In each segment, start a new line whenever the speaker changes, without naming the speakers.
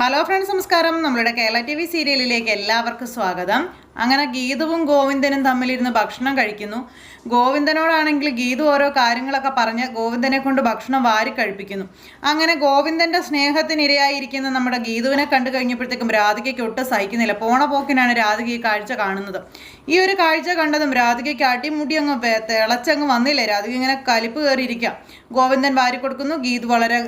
Hello friends നമസ്കാരം. നമ്മളുടെ Kerala T V സീരിയലിലേക്ക് എല്ലാവർക്കും സ്വാഗതം. അങ്ങനെ ഗീതുവും ഗോവിന്ദനും തമ്മിലിരുന്ന് ഭക്ഷണം കഴിക്കുന്നു. ഗോവിന്ദനോടാണെങ്കിൽ ഗീതു ഓരോ കാര്യങ്ങളൊക്കെ പറഞ്ഞ് ഗോവിന്ദനെ കൊണ്ട് ഭക്ഷണം വാരി കഴിപ്പിക്കുന്നു. അങ്ങനെ ഗോവിന്ദന്റെ സ്നേഹത്തിനിരയായിരിക്കുന്ന നമ്മുടെ ഗീതുവിനെ കണ്ടു കഴിഞ്ഞപ്പോഴത്തേക്കും രാധികയ്ക്ക് ഒട്ടും സഹിക്കുന്നില്ല. പോണ പോക്കിനാണ് രാധിക ഈ കാഴ്ച കാണുന്നത്. ഈ ഒരു കാഴ്ച കണ്ടതും രാധികയ്ക്ക് അടിമുടി അങ്ങ് തിളച്ചങ്ങ് വന്നില്ലേ? രാധിക ഇങ്ങനെ കലിപ്പ് കയറിയിരിക്കാം. ഗോവിന്ദൻ വാരി കൊടുക്കുന്നു ഗീതു വളരെ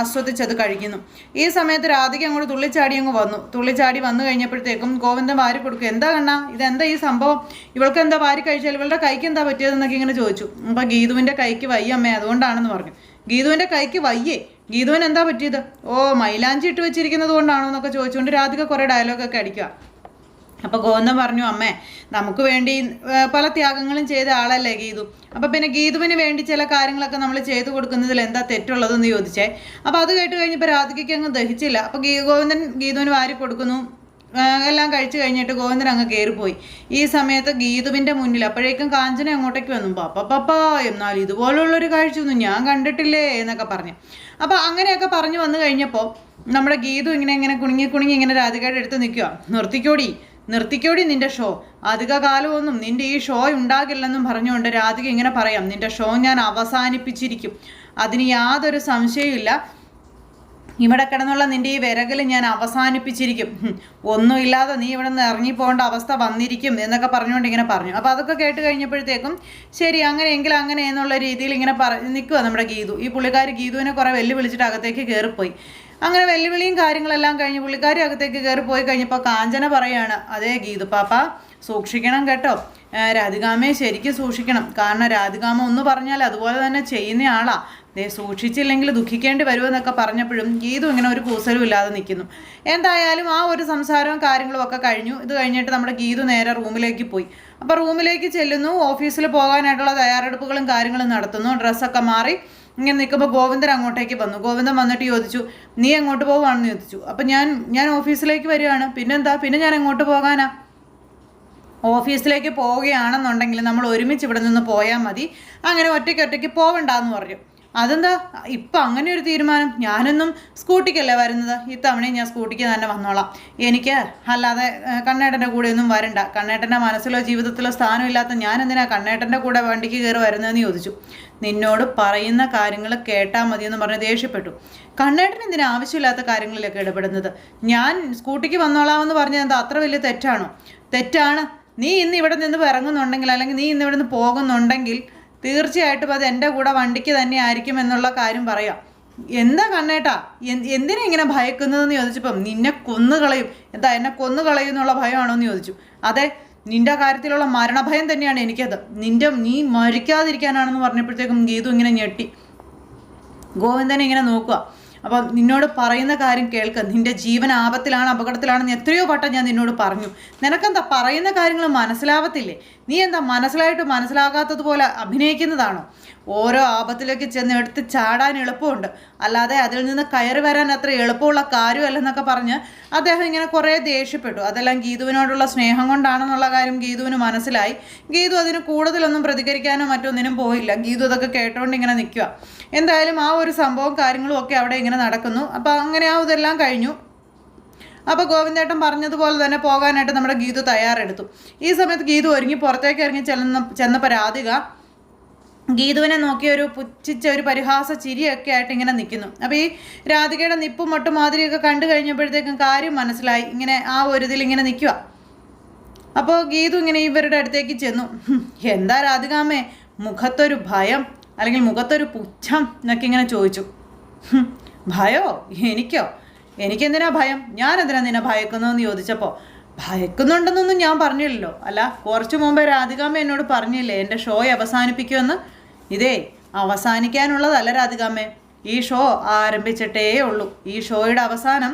ആസ്വദിച്ചത് കഴിക്കുന്നു. ഈ സമയത്ത് രാധിക അങ്ങോട്ട് തുള്ളിച്ചാടി അങ്ങ് വന്നു. തുള്ളിച്ചാടി വന്നു കഴിഞ്ഞപ്പോഴത്തേക്കും ഗോവിന്ദൻ വാരി കൊടുക്കും. എന്താ കണ്ണാ ഇതെന്താ ഈ സംഭവം? ഇവൾക്ക് എന്താ വാരി കഴിച്ചാൽ ഇവളുടെ കൈക്ക് എന്താ പറ്റിയതെന്നൊക്കെ ഇങ്ങനെ ചോദിച്ചു. അപ്പം ഗീതുവിന്റെ കൈക്ക് വയ്യ അമ്മേ അതുകൊണ്ടാണെന്ന് പറഞ്ഞു. ഗീതുവിന്റെ കൈക്ക് വയ്യേ? ഗീതുവിന് എന്താ പറ്റിയത്? ഓ മൈലാഞ്ചി ഇട്ട് വെച്ചിരിക്കുന്നത് കൊണ്ടാണോ എന്നൊക്കെ ചോദിച്ചുകൊണ്ട് രാധിക കുറേ ഡയലോഗൊക്കെ അടിക്കുക. അപ്പോൾ ഗോവിന്ദൻ പറഞ്ഞു അമ്മേ നമുക്ക് വേണ്ടി പല ത്യാഗങ്ങളും ചെയ്ത ആളല്ലേ ഗീതു? അപ്പോൾ പിന്നെ ഗീതുവിന് വേണ്ടി ചില കാര്യങ്ങളൊക്കെ നമ്മൾ ചെയ്തു കൊടുക്കുന്നതിൽ എന്താ തെറ്റുള്ളതെന്ന് ചോദിച്ചേ? അപ്പോൾ അത് കേട്ട് കഴിഞ്ഞപ്പോൾ രാധികയ്ക്ക് അങ്ങ് ദഹിച്ചില്ല. അപ്പോൾ ഗീ ഗോവിന്ദൻ ഗീതുവിന് വാരി കൊടുക്കുന്നു. എല്ലാം കഴിച്ചു കഴിഞ്ഞിട്ട് ഗോവിന്ദൻ അങ്ങ് കയറിപ്പോയി ഈ സമയത്ത് ഗീതുവിന്റെ മുന്നിൽ അപ്പോഴേക്കും കാഞ്ചന അങ്ങോട്ടേക്ക് വന്നു. പപ്പ പപ്പ എന്നാൽ ഇതുപോലുള്ളൊരു കാഴ്ചയൊന്നും ഞാൻ കണ്ടിട്ടില്ലേ? എന്നൊക്കെ പറഞ്ഞു. അപ്പോൾ അങ്ങനെയൊക്കെ പറഞ്ഞു വന്നു കഴിഞ്ഞപ്പോൾ നമ്മുടെ ഗീതു ഇങ്ങനെ ഇങ്ങനെ കുണുങ്ങി കുണുങ്ങി ഇങ്ങനെ രാധികയുടെ അടുത്ത് നിൽക്കുക നിർത്തിക്കോടി നിർത്തിക്കോടി നിന്റെ ഷോ. അധിക കാലമൊന്നും നിന്റെ ഈ ഷോ ഉണ്ടാകില്ലെന്നും പറഞ്ഞുകൊണ്ട് രാധിക ഇങ്ങനെ പറയാം. നിന്റെ ഷോ ഞാൻ അവസാനിപ്പിച്ചിരിക്കും. അതിന് യാതൊരു സംശയമില്ല ഇവിടെ കിടന്നുള്ള നിന്റെ ഈ വിരകൽ ഞാൻ അവസാനിപ്പിച്ചിരിക്കും. ഒന്നുമില്ലാതെ നീ ഇവിടെ നിന്ന് ഇറങ്ങിപ്പോകേണ്ട അവസ്ഥ വന്നിരിക്കും എന്നൊക്കെ പറഞ്ഞുകൊണ്ട് ഇങ്ങനെ പറഞ്ഞു. അപ്പോൾ അതൊക്കെ കേട്ട് കഴിഞ്ഞപ്പോഴത്തേക്കും ശരി അങ്ങനെയെങ്കിൽ അങ്ങനെ എന്നുള്ള രീതിയിൽ ഇങ്ങനെ പറ നിൽക്കുക നമ്മുടെ ഗീതു. ഈ പുള്ളിക്കാർ ഗീതുവിനെ കുറേ വെല്ലുവിളിച്ചിട്ട് അകത്തേക്ക് കയറിപ്പോയി. അങ്ങനെ വെല്ലുവിളിയും കാര്യങ്ങളെല്ലാം കഴിഞ്ഞ് പുള്ളിക്കാരി അകത്തേക്ക് കയറി പോയി കഴിഞ്ഞപ്പോൾ കാഞ്ചന പറയാണ് അതേ ഗീതു പാപ്പ സൂക്ഷിക്കണം കേട്ടോ. രാധികാമയെ ശരിക്കും സൂക്ഷിക്കണം. കാരണം രാധികാമ ഒന്ന് പറഞ്ഞാൽ അതുപോലെ തന്നെ ചെയ്യുന്ന ആളാ. ദേ സൂക്ഷിച്ചില്ലെങ്കിൽ ദുഃഖിക്കേണ്ടി വരുമെന്നൊക്കെ പറഞ്ഞപ്പോഴും ഗീതു ഇങ്ങനെ ഒരു കൂസലും ഇല്ലാതെ നിൽക്കുന്നു. എന്തായാലും ആ ഒരു സംസാരവും കാര്യങ്ങളും ഒക്കെ കഴിഞ്ഞു. ഇത് കഴിഞ്ഞിട്ട് നമ്മുടെ ഗീതു നേരെ റൂമിലേക്ക് പോയി. അപ്പോൾ റൂമിലേക്ക് ചെല്ലുന്നു. ഓഫീസിൽ പോകാനായിട്ടുള്ള തയ്യാറെടുപ്പുകളും കാര്യങ്ങളും നടത്തുന്നു. ഡ്രസ്സൊക്കെ മാറി ഇങ്ങനെ നിൽക്കുമ്പോൾ ഗോവിന്ദൻ അങ്ങോട്ടേക്ക് വന്നു. ഗോവിന്ദൻ വന്നിട്ട് ചോദിച്ചു നീ എങ്ങോട്ട് പോകുവാണെന്ന് ചോദിച്ചു. അപ്പം ഞാൻ ഞാൻ ഓഫീസിലേക്ക് വരികയാണ്. പിന്നെന്താ? പിന്നെ ഞാൻ എങ്ങോട്ട് പോകാനാ? ഓഫീസിലേക്ക് പോവുകയാണെന്നുണ്ടെങ്കിൽ നമ്മൾ ഒരുമിച്ച് ഇവിടെ നിന്ന് പോയാൽ മതി. അങ്ങനെ ഒറ്റയ്ക്ക് ഒറ്റയ്ക്ക് പോവണ്ടെന്ന് പറഞ്ഞു. അതെന്താ? ഇപ്പം അങ്ങനെ ഒരു തീരുമാനം ഞാനൊന്നും സ്കൂട്ടിക്കല്ലേ വരുന്നത്? ഇത്തവണയും ഞാൻ സ്കൂട്ടിക്ക് തന്നെ വന്നോളാം. എനിക്ക് അല്ലാതെ കണ്ണേട്ടന്റെ കൂടെ ഒന്നും വരണ്ട. കണ്ണേട്ടന്റെ മനസ്സിലോ ജീവിതത്തിലോ സ്ഥാനമില്ലാത്ത ഞാൻ എന്തിനാ കണ്ണേട്ടന്റെ കൂടെ വണ്ടിക്ക് കയറി വരുന്നതെന്ന് ചോദിച്ചു. നിന്നോട് പറയുന്ന കാര്യങ്ങൾ കേട്ടാൽ മതിയെന്ന് പറഞ്ഞ് ദേഷ്യപ്പെട്ടു. കണ്ണേട്ടൻ എന്തിനാ ആവശ്യമില്ലാത്ത കാര്യങ്ങളിലൊക്കെ ഇടപെടുന്നത്? ഞാൻ സ്കൂട്ടിക്ക് വന്നോളാമെന്ന് പറഞ്ഞത് എന്താ അത്ര വലിയ തെറ്റാണോ? തെറ്റാണ്. നീ ഇന്ന് ഇവിടെ നിന്ന് ഇറങ്ങുന്നുണ്ടെങ്കിൽ അല്ലെങ്കിൽ നീ ഇന്ന് ഇവിടെ നിന്ന് പോകുന്നുണ്ടെങ്കിൽ തീർച്ചയായിട്ടും അത് എന്റെ കൂടെ വണ്ടിക്ക് തന്നെ ആയിരിക്കും എന്നുള്ള കാര്യം പറയാം. എന്താ കണ്ണേട്ടാ? എന്തിനാ ഇങ്ങനെ ഭയക്കുന്നതെന്ന് ചോദിച്ചപ്പം നിന്നെ കൊന്നുകളയും. എന്താ എന്നെ കൊന്നുകളയും എന്നുള്ള ഭയമാണോ എന്ന് ചോദിച്ചു. അതെ നിന്റെ കാര്യത്തിലുള്ള മരണഭയം തന്നെയാണ് എനിക്കത്. നിന്റെ നീ മരിക്കാതിരിക്കാനാണെന്ന് പറഞ്ഞപ്പോഴത്തേക്കും ഗീതു ഇങ്ങനെ ഞെട്ടി. ഗോവിന്ദനെ ഇങ്ങനെ നോക്കുക. അപ്പം നിന്നോട് പറയുന്ന കാര്യം കേൾക്ക്. നിന്റെ ജീവൻ ആപത്തിലാണ് അപകടത്തിലാണെന്ന് എത്രയോ വട്ടം ഞാൻ നിന്നോട് പറഞ്ഞു. നിനക്കെന്താ പറയുന്ന കാര്യങ്ങൾ മനസ്സിലാവത്തില്ലേ? നീ എന്താ മനസ്സിലായിട്ട് മനസ്സിലാകാത്തതുപോലെ അഭിനയിക്കുന്നതാണോ? ഓരോ ആപത്തിലേക്ക് ചെന്ന് എടുത്ത് ചാടാൻ എളുപ്പമുണ്ട്. അല്ലാതെ അതിൽ നിന്ന് കയറി വരാൻ അത്ര എളുപ്പമുള്ള കാര്യമല്ലെന്നൊക്കെ പറഞ്ഞ് അദ്ദേഹം ഇങ്ങനെ കുറേ ദേഷ്യപ്പെട്ടു. അതെല്ലാം ഗീതുവിനോടുള്ള സ്നേഹം കൊണ്ടാണെന്നുള്ള കാര്യം ഗീതുവിന് മനസ്സിലായി. ഗീതു അതിന് കൂടുതലൊന്നും പ്രതികരിക്കാനോ മറ്റൊന്നിനും പോയില്ല. ഗീതു അതൊക്കെ കേട്ടുകൊണ്ട് ഇങ്ങനെ നിൽക്കുക എന്തായാലും ആ ഒരു സംഭവം കാര്യങ്ങളും ഒക്കെ അവിടെ ഇങ്ങനെ നടക്കുന്നു. അപ്പോൾ അങ്ങനെ ആ ഇതെല്ലാം കഴിഞ്ഞു. അപ്പോൾ ഗോവിന്ദേട്ടൻ പറഞ്ഞതുപോലെ തന്നെ പോകാനായിട്ട് നമ്മുടെ ഗീതു തയ്യാറെടുത്തു. ഈ സമയത്ത് ഗീതു ഒരുങ്ങി പുറത്തേക്ക് ഇറങ്ങി ചെല്ലുന്ന ചെന്നപ്പോൾ രാധിക ഗീതുവിനെ നോക്കി ഒരു പുച്ഛിച്ച ഒരു പരിഹാസ ചിരിയൊക്കെ ആയിട്ട് ഇങ്ങനെ നിൽക്കുന്നു. അപ്പോൾ ഈ രാധികയുടെ നിപ്പും മൊട്ടും മാതിരിയൊക്കെ കണ്ടു കഴിഞ്ഞപ്പോഴത്തേക്കും കാര്യം മനസ്സിലായി. ഇങ്ങനെ ആ ഒരു ഇതിൽ ഇങ്ങനെ നിൽക്കുക. അപ്പോൾ ഗീതു ഇങ്ങനെ ഇവരുടെ അടുത്തേക്ക് ചെന്നു. എന്താ രാധികാമ്മേ? മുഖത്തൊരു ഭയം. അല്ലെങ്കിൽ മുഖത്തൊരു പുച്ഛം എന്നൊക്കെ ഇങ്ങനെ ചോദിച്ചു. "ഹും, ഭയോ? എനിക്കോ? എനിക്കെന്തിനാ ഭയം? ഞാൻ എന്തിനാ നിന്നെ ഭയക്കുന്നതെന്ന് ചോദിച്ചപ്പോൾ ഭയക്കുന്നുണ്ടെന്നൊന്നും ഞാൻ പറഞ്ഞില്ലല്ലോ. അല്ല കുറച്ചു മുമ്പേ രാധികാമ്മ എന്നോട് പറഞ്ഞില്ലേ എന്റെ ഷോ അവസാനിപ്പിക്കുമെന്ന്? ഇതേ അവസാനിക്കാനുള്ളതല്ല രാധികാമ്മേ. ഈ ഷോ ആരംഭിച്ചിട്ടേ ഉള്ളൂ. ഈ ഷോയുടെ അവസാനം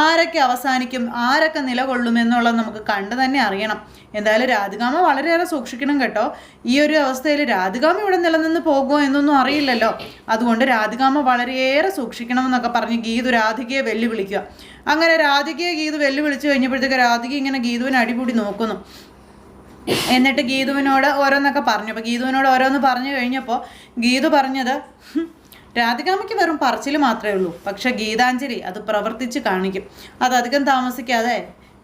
ആരൊക്കെ അവസാനിക്കും ആരൊക്കെ നിലകൊള്ളുമെന്നുള്ളത് നമുക്ക് കണ്ടു തന്നെ അറിയണം. എന്തായാലും രാധികാമ വളരെയേറെ സൂക്ഷിക്കണം കേട്ടോ. ഈ ഒരു അവസ്ഥയിൽ രാധികാമ ഇവിടെ നിലനിന്ന് പോകുമോ എന്നൊന്നും അറിയില്ലല്ലോ. അതുകൊണ്ട് രാധികാമ വളരെയേറെ സൂക്ഷിക്കണം എന്നൊക്കെ പറഞ്ഞ് ഗീതു രാധികയെ വെല്ലുവിളിക്കുക. അങ്ങനെ രാധികയെ ഗീതു വെല്ലുവിളിച്ചു കഴിഞ്ഞപ്പോഴത്തേക്ക് രാധിക ഇങ്ങനെ ഗീതുവിനെ അടിപൊളി നോക്കുന്നു. എന്നിട്ട് ഗീതുവിനോട് ഓരോന്നൊക്കെ പറഞ്ഞു. അപ്പോൾ ഗീതുവിനോട് ഓരോന്ന് പറഞ്ഞു കഴിഞ്ഞപ്പോൾ ഗീതു പറഞ്ഞത് "ഹും, രാധികാമ്മയ്ക്ക് വെറും പറച്ചിൽ മാത്രമേ ഉള്ളൂ. പക്ഷെ ഗീതാഞ്ജലി അത് പ്രവർത്തിച്ച് കാണിക്കും. അത് അധികം താമസിക്കാതെ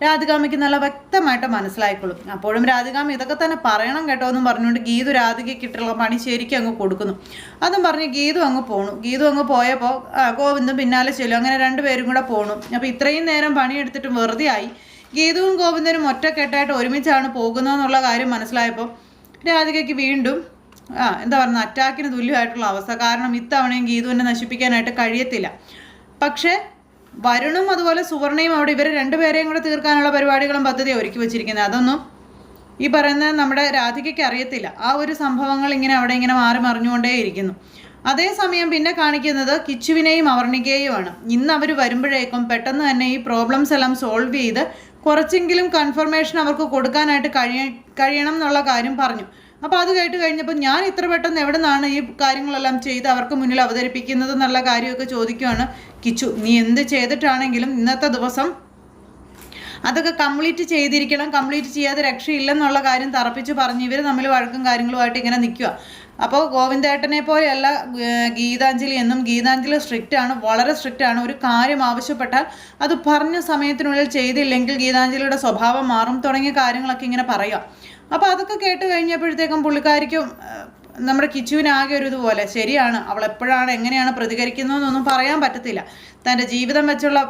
രാധികാമ്മയ്ക്ക് നല്ല വ്യക്തമായിട്ട് മനസ്സിലായിക്കൊള്ളും. അപ്പോഴും രാധികാമ്മ ഇതൊക്കെ തന്നെ പറയണം കേട്ടോ എന്നും പറഞ്ഞുകൊണ്ട് ഗീതു രാധികയ്ക്കിട്ടുള്ള പണി ശരിക്കും അങ്ങ് കൊടുക്കുന്നു. അതും പറഞ്ഞ് ഗീതു അങ്ങ് പോണു. ഗീതു അങ്ങ് പോയപ്പോൾ ഗോവിന്ദും പിന്നാലെ ചെല്ലും. അങ്ങനെ രണ്ടുപേരും കൂടെ പോണു. അപ്പോൾ ഇത്രയും നേരം പണിയെടുത്തിട്ട് വെറുതെ ആയി. ഗീതുവും ഗോവിന്ദനും ഒറ്റക്കെട്ടായിട്ട് ഒരുമിച്ചാണ് പോകുന്നതെന്നുള്ള കാര്യം മനസ്സിലായപ്പോൾ രാധികയ്ക്ക് വീണ്ടും ആ എന്താ പറയുന്നത്? അറ്റാക്കിന് തുല്യമായിട്ടുള്ള അവസ്ഥ. കാരണം ഇത്തവണയും ഗീതുവിനെ നശിപ്പിക്കാനായിട്ട് കഴിയത്തില്ല. പക്ഷേ വരുണും അതുപോലെ സുവർണയും അവിടെ ഇവരെ രണ്ടുപേരെയും കൂടെ തീർക്കാനുള്ള പരിപാടികളും പദ്ധതി ഒരുക്കി വെച്ചിരിക്കുന്നത്. അതൊന്നും ഈ പറയുന്ന നമ്മുടെ രാധികയ്ക്ക് അറിയത്തില്ല. ആ ഒരു സംഭവങ്ങൾ ഇങ്ങനെ അവിടെ ഇങ്ങനെ മാറി മറിഞ്ഞുകൊണ്ടേയിരിക്കുന്നു അതേസമയം പിന്നെ കാണിക്കുന്നത് കിച്ചുവിനെയും അവർണികയുമാണ് ഇന്ന് അവർ വരുമ്പോഴേക്കും പെട്ടെന്ന് തന്നെ ഈ പ്രോബ്ലംസ് എല്ലാം സോൾവ് ചെയ്ത് കുറച്ചെങ്കിലും കൺഫർമേഷൻ അവർക്ക് കൊടുക്കാനായിട്ട് കഴിയ കഴിയണം എന്നുള്ള കാര്യം പറഞ്ഞു. അപ്പോൾ അത് കേട്ട് കഴിഞ്ഞപ്പോൾ ഞാൻ ഇത്ര പെട്ടെന്ന് എവിടെ നിന്നാണ് ഈ കാര്യങ്ങളെല്ലാം ചെയ്ത് അവർക്ക് മുന്നിൽ അവതരിപ്പിക്കുന്നത് എന്നുള്ള കാര്യമൊക്കെ ചോദിക്കുവാണ് കിച്ചു. നീ എന്ത് ചെയ്തിട്ടാണെങ്കിലും ഇന്നത്തെ ദിവസം അതൊക്കെ കംപ്ലീറ്റ് ചെയ്തിരിക്കണം കംപ്ലീറ്റ് ചെയ്യാതെ രക്ഷയില്ലെന്നുള്ള കാര്യം തറപ്പിച്ച് പറഞ്ഞ് ഇവർ തമ്മിൽ വഴക്കും കാര്യങ്ങളുമായിട്ട് ഇങ്ങനെ നിൽക്കുക അപ്പോൾ ഗോവിന്ദേട്ടനെ പോലെയല്ല ഗീതാഞ്ജലി എന്നും ഗീതാഞ്ജലി സ്ട്രിക്റ്റ് ആണ് വളരെ സ്ട്രിക്റ്റ് ആണ്. ഒരു കാര്യം ആവശ്യപ്പെട്ടാൽ അത് പറഞ്ഞ സമയത്തിനുള്ളിൽ ചെയ്തില്ലെങ്കിൽ ഗീതാഞ്ജലിയുടെ സ്വഭാവം മാറും തുടങ്ങിയ കാര്യങ്ങളൊക്കെ ഇങ്ങനെ പറയുക അപ്പോൾ അതൊക്കെ കേട്ട് കഴിഞ്ഞപ്പോഴത്തേക്കും പുള്ളിക്കാരിക്കും നമ്മുടെ കിച്ചുവിനാകെ ഒരു ഇതുപോലെ ശരിയാണ് അവൾ എപ്പോഴാണ് എങ്ങനെയാണ് പ്രതികരിക്കുന്നതെന്നൊന്നും പറയാൻ പറ്റത്തില്ല. തന്റെ ജീവിതം വെച്ചുള്ള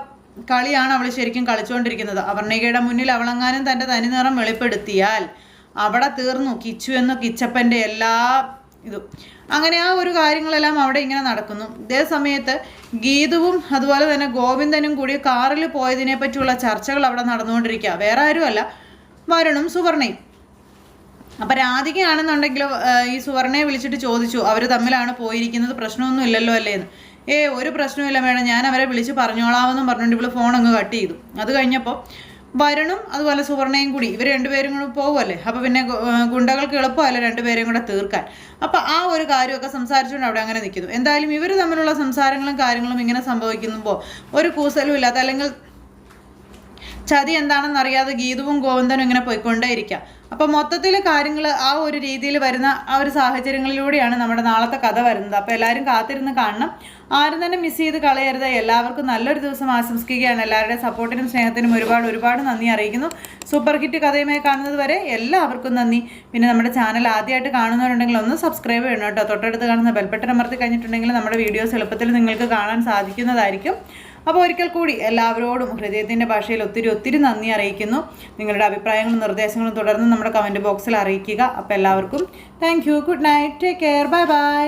കളിയാണ് അവൾ ശരിക്കും കളിച്ചുകൊണ്ടിരിക്കുന്നത് അവർണികയുടെ മുന്നിൽ അവളെങ്ങാനും തന്റെ തനിനിറം വെളിപ്പെടുത്തിയാൽ അവിടെ തീർന്നു. കിച്ചു എന്ന കിച്ചപ്പന്റെ എല്ലാ ഇതും. അങ്ങനെ ആ ഒരു കാര്യങ്ങളെല്ലാം അവിടെ ഇങ്ങനെ നടക്കുന്നു. ഇതേ സമയത്ത് ഗീതുവും അതുപോലെ തന്നെ ഗോവിന്ദനും കൂടി കാറിൽ പോയതിനെ പറ്റിയുള്ള ചർച്ചകൾ അവിടെ നടന്നുകൊണ്ടിരിക്കുക. വേറെ ആരുമല്ല വരുണും സുവർണയും. അപ്പൊ രാധികയാണെന്നുണ്ടെങ്കിൽ ഈ സുവർണയെ വിളിച്ചിട്ട് ചോദിച്ചു അവർ തമ്മിലാണ് പോയിരിക്കുന്നത്? പ്രശ്നമൊന്നും ഇല്ലല്ലോ അല്ലേ? എന്ന്. ഏ ഒരു പ്രശ്നമില്ല മേഡം. ഞാൻ അവരെ വിളിച്ച് പറഞ്ഞോളാമെന്നും പറഞ്ഞുകൊണ്ട് ഇവൾ ഫോൺ അങ്ങ് കട്ട് ചെയ്തു. അത് കഴിഞ്ഞപ്പോൾ വരുണും അതുപോലെ സുവർണയും കൂടി ഇവർ രണ്ടുപേരും കൂടി പോകുമല്ലേ അപ്പോൾ പിന്നെ ഗുണ്ടകൾക്ക് എളുപ്പമല്ല രണ്ടുപേരെയും കൂടെ തീർക്കാൻ? അപ്പോൾ ആ ഒരു കാര്യമൊക്കെ സംസാരിച്ചുകൊണ്ട് അവിടെ അങ്ങനെ നിൽക്കുന്നു എന്തായാലും ഇവർ തമ്മിലുള്ള സംസാരങ്ങളും കാര്യങ്ങളും ഇങ്ങനെ സംഭവിക്കുമ്പോൾ ഒരു കൂസലും ഇല്ലാത്ത അല്ലെങ്കിൽ ചതി എന്താണെന്ന് അറിയാതെ ഗീതവും ഗോവിന്ദനും ഇങ്ങനെ പോയിക്കൊണ്ടേയിരിക്കുക അപ്പോൾ മൊത്തത്തിൽ കാര്യങ്ങൾ ആ ഒരു രീതിയിൽ വരുന്ന ആ ഒരു സാഹചര്യങ്ങളിലൂടെയാണ് നമ്മുടെ നാളത്തെ കഥ വരുന്നത്. അപ്പോൾ എല്ലാവരും കാത്തിരുന്ന് കാണണം. ആരും തന്നെ മിസ് ചെയ്ത് കളയരുത്. എല്ലാവർക്കും നല്ലൊരു ദിവസം ആശംസിക്കുകയാണ്. എല്ലാവരുടെയും സപ്പോർട്ടിനും സ്നേഹത്തിനും ഒരുപാട് ഒരുപാട് നന്ദി അറിയിക്കുന്നു. സൂപ്പർ ഹിറ്റ് കഥയുമായി കാണുന്നത് വരെ എല്ലാവർക്കും നന്ദി. പിന്നെ നമ്മുടെ ചാനൽ ആദ്യമായിട്ട് കാണുന്നവരുണ്ടെങ്കിൽ ഒന്ന് സബ്സ്ക്രൈബ് ചെയ്യണം കേട്ടോ. തൊട്ടടുത്ത് കാണുന്ന ബെൽബട്ടൺ അമർത്തി കഴിഞ്ഞിട്ടുണ്ടെങ്കിൽ നമ്മുടെ വീഡിയോസ് എളുപ്പത്തിൽ നിങ്ങൾക്ക് കാണാൻ സാധിക്കുന്നതായിരിക്കും. അപ്പോൾ ഒരിക്കൽ കൂടി എല്ലാവരോടും ഹൃദയത്തിന്റെ ഭാഷയിൽ ഒത്തിരി ഒത്തിരി നന്ദി അറിയിക്കുന്നു. നിങ്ങളുടെ അഭിപ്രായങ്ങളും നിർദ്ദേശങ്ങളും തുടർന്ന് നമ്മുടെ കമന്റ് ബോക്സിൽ അറിയിക്കുക. അപ്പോൾ എല്ലാവർക്കും thank good night take care bye bye